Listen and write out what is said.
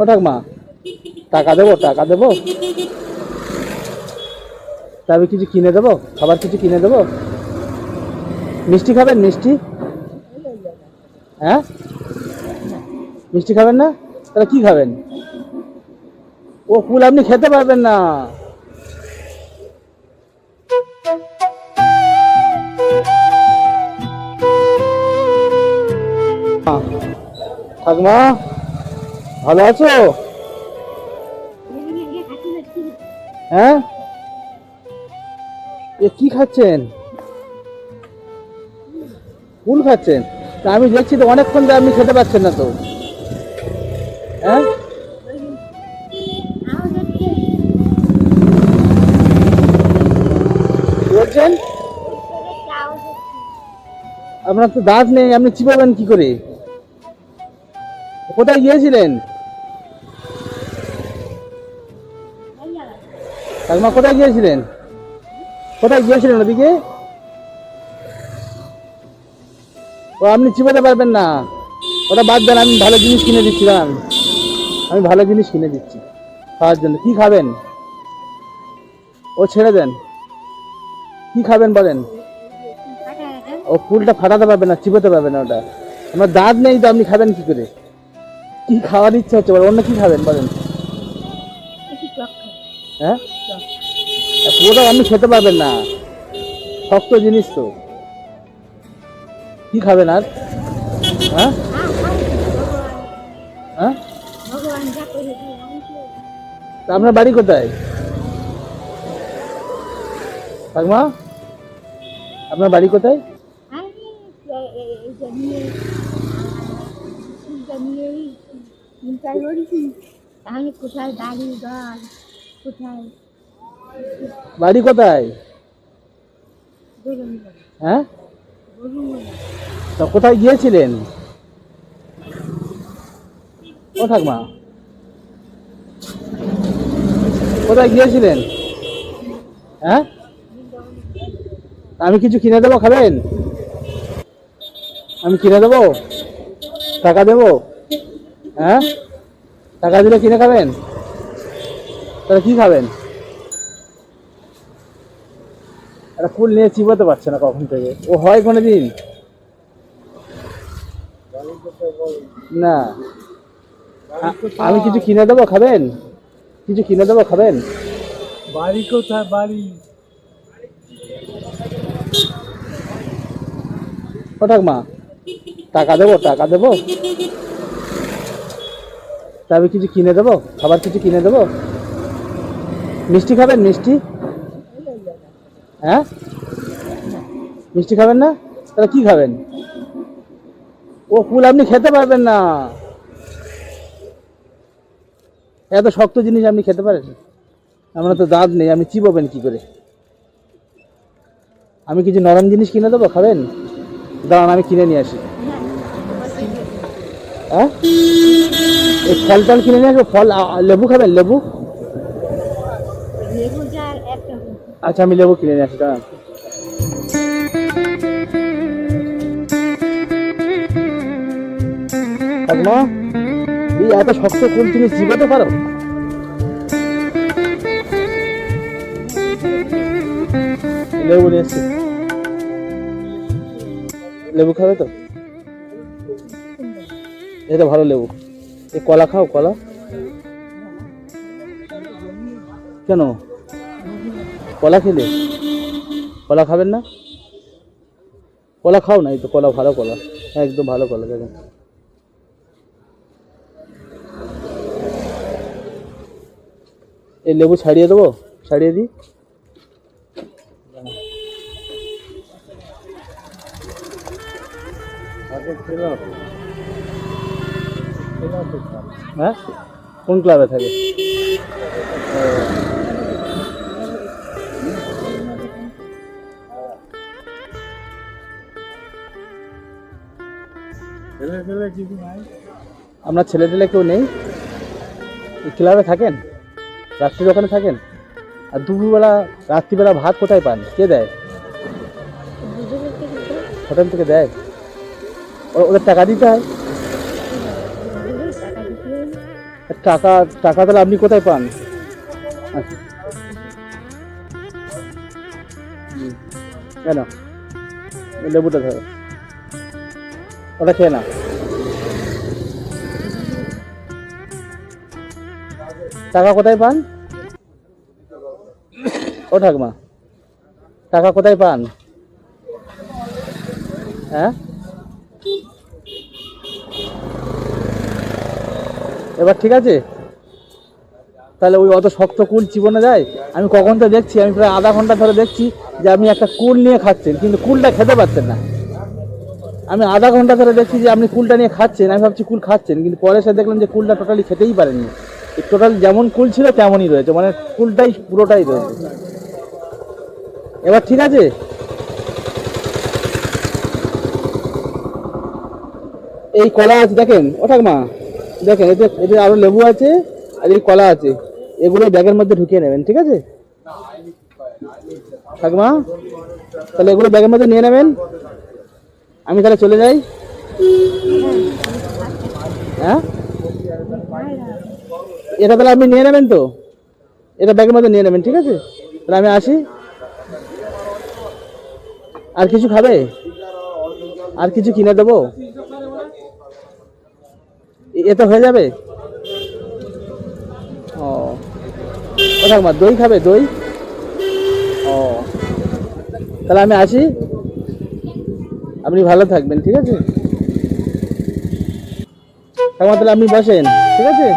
ও ঠাকমা টাকা দেবো টাকা দেবো। তা আমি কিছু কিনে দেবো, খাবার কিছু কিনে দেবো? মিষ্টি খাবেন, মিষ্টি? হ্যাঁ? মিষ্টি খাবেন না? তাহলে কি খাবেন? ও কুল আপনি খেতে পারবেন না। ঠাকুমা। ভালো আছো? হ্যাঁ? এ কি খাচ্ছেন? ফুল খাচ্ছেন? তা আমি দেখছি তো অনেকক্ষণ ধরে আপনি খেতে পাচ্ছেন না তো। হ্যাঁ? বলছেন? আপনার তো দাঁত নেই, আপনি চিবাবেন কি করে? কোথায় গিয়েছিলেন? ঠাকুমা কোথায় গিয়েছিলেন? কোথায় গিয়েছিলেন ওদিকে? ও, আপনি চিবোতে পারবেন না। ওটা বাদ দেন, আমি ভালো জিনিস কিনে দিচ্ছি, দাঁড়ান। আমি ভালো জিনিস কিনে দিচ্ছি, খাওয়ার জন্য। কি খাবেন? ও, ছেড়ে দেন। কি খাবেন বলেন? ও, ফুলটা ফাটাতে পারবে না, চিবোতে পারবে না ওটা। আমার দাঁত নেই তো, আপনি খাবেন কি করে? কি খাওয়ার ইচ্ছা হচ্ছে অন্য কি খাবেন বলেন? হ্যাঁ পুরোটা আপনি খেতে পারবেন না শক্ত জিনিস তো কি খাবেন আর হ্যাঁ হ্যাঁ আপনার বাড়ি কোথায় ঠাকুমা আপনার বাড়ি কোথায় কোথায় বাড়ি ঘর কোথায়? বাড়ি কোথায়? হ্যাঁ? তা কোথায় গিয়েছিলেন? ও ঠাকমা। কোথায় গিয়েছিলেন? হ্যাঁ? আমি কিছু কিনে দেবো খাবেন? আমি কিনে দেবো? টাকা দেবো? হ্যাঁ? টাকা দিলে কিনে খাবেন? তাহলে কি খাবেন? একটা ফুল নিয়ে চিবোতে পারছে না কখন থেকে। ও হয় কোনো দিন না। আমি কিছু কিনে দেবো খাবেন? কিছু কিনে দেবো খাবেন? বাড়ি কোথায়? বাড়ি। ও ঠাকমা টাকা দেবো টাকা দেবো। তা আমি কিছু কিনে দেবো? খাবার কিছু কিনে দেবো? মিষ্টি খাবেন, মিষ্টি? হ্যাঁ? মিষ্টি খাবেন না? তাহলে কি খাবেন? ও ফুল আপনি খেতে পারবেন না। এত শক্ত জিনিস আপনি খেতে পারেন? আমরা তো দাঁত নেই আপনি চিবোবেন কি করে? আমি কিছু নরম জিনিস কিনে দেবো, খাবেন? দাঁড়ান, আমি কিনে নিয়ে আসি। হ্যাঁ? এই ফল টল কিনে নিয়ে আসব, ফল লেবু খাবেন, লেবু যার একটা আচ্ছা আমি লেবু কিনে নিয়ে আসি দাঁড়ান। ঠাকুমা এই এত শক্ত ফুল তুমি চিবাতে পারো? লেবু নিয়ে এসছি। লেবু খাবে তো? এটা ভালো লেবু। এই কলা খাও কলা। কেন? কলা খেলে? কলা খাবেন না? কলা খাও না, এই তো কলা, ভালো কলা। হ্যাঁ একদম ভালো কলা, দেখেন। এই লেবু ছাড়িয়ে দেবো? ছাড়িয়ে দিই? হ্যাঁ? কোন ক্লাবে থাকে? আপনার ছেলে টেলে কেউ নেই। ক্লাবে থাকেন? রাত্রির ওখানে থাকেন? আর দুপুরবেলা, রাত্রিবেলা ভাত কোথায় পান? কে দেয়? হোটেল থেকে দেয়? ওদের টাকা দিতে হয়? টাকা টাকা তাহলে আপনি কোথায় পান? আচ্ছা। কেন? লেবুটা ধরো। ওটা খেয়ে না টাকা কোথায় পান? ও ঠাকমা, টাকা কোথায় পান? হ্যাঁ? এবার ঠিক আছে? তাহলে ওই অত শক্ত কুল চিবনে যায়? আমি কখন তো দেখছি, আমি প্রায় আধা ঘণ্টা ধরে দেখছি যে আপনি একটা কুল নিয়ে খাচ্ছেন, কিন্তু কুলটা খেতে পারছেন না। আমি আধা ঘণ্টা ধরে দেখছি যে আপনি কুলটা নিয়ে খাচ্ছেন, আমি ভাবছি কুল খাচ্ছেন, কিন্তু পরে এসে দেখলাম যে কুলটা টোটালি খেতেই পারেননি। টোটাল যেমন কুল ছিল তেমনই রয়েছে মানে কুলটাই পুরোটাই রয়েছে। এবার ঠিক আছে? এই কলা আছে, দেখেন, ও ঠাকমা, দেখেন, এতে এতে আরও লেবু আছে, আর এই কলা আছে। এগুলো ব্যাগের মধ্যে ঢুকিয়ে নেবেন, ঠিক আছে? ঠাকমা, তাহলে এগুলো ব্যাগের মধ্যে নিয়ে নেবেন। আমি তাহলে চলে যাই। হ্যাঁ? এটা তাহলে আপনি নিয়ে নেবেন তো? এটা ব্যাগের মধ্যে নিয়ে নেবেন, ঠিক আছে? তাহলে আমি আসি। আর কিছু খাবে? আর কিছু কিনে দেবো? এতে হয়ে যাবে? ও। ও ঠাকুমা, দই খাবে, দই? ও। তাহলে আমি আসি। আপনি ভালো থাকবেন, ঠিক আছে? ঠাকুমা, তাহলে আপনি বসেন, ঠিক আছে?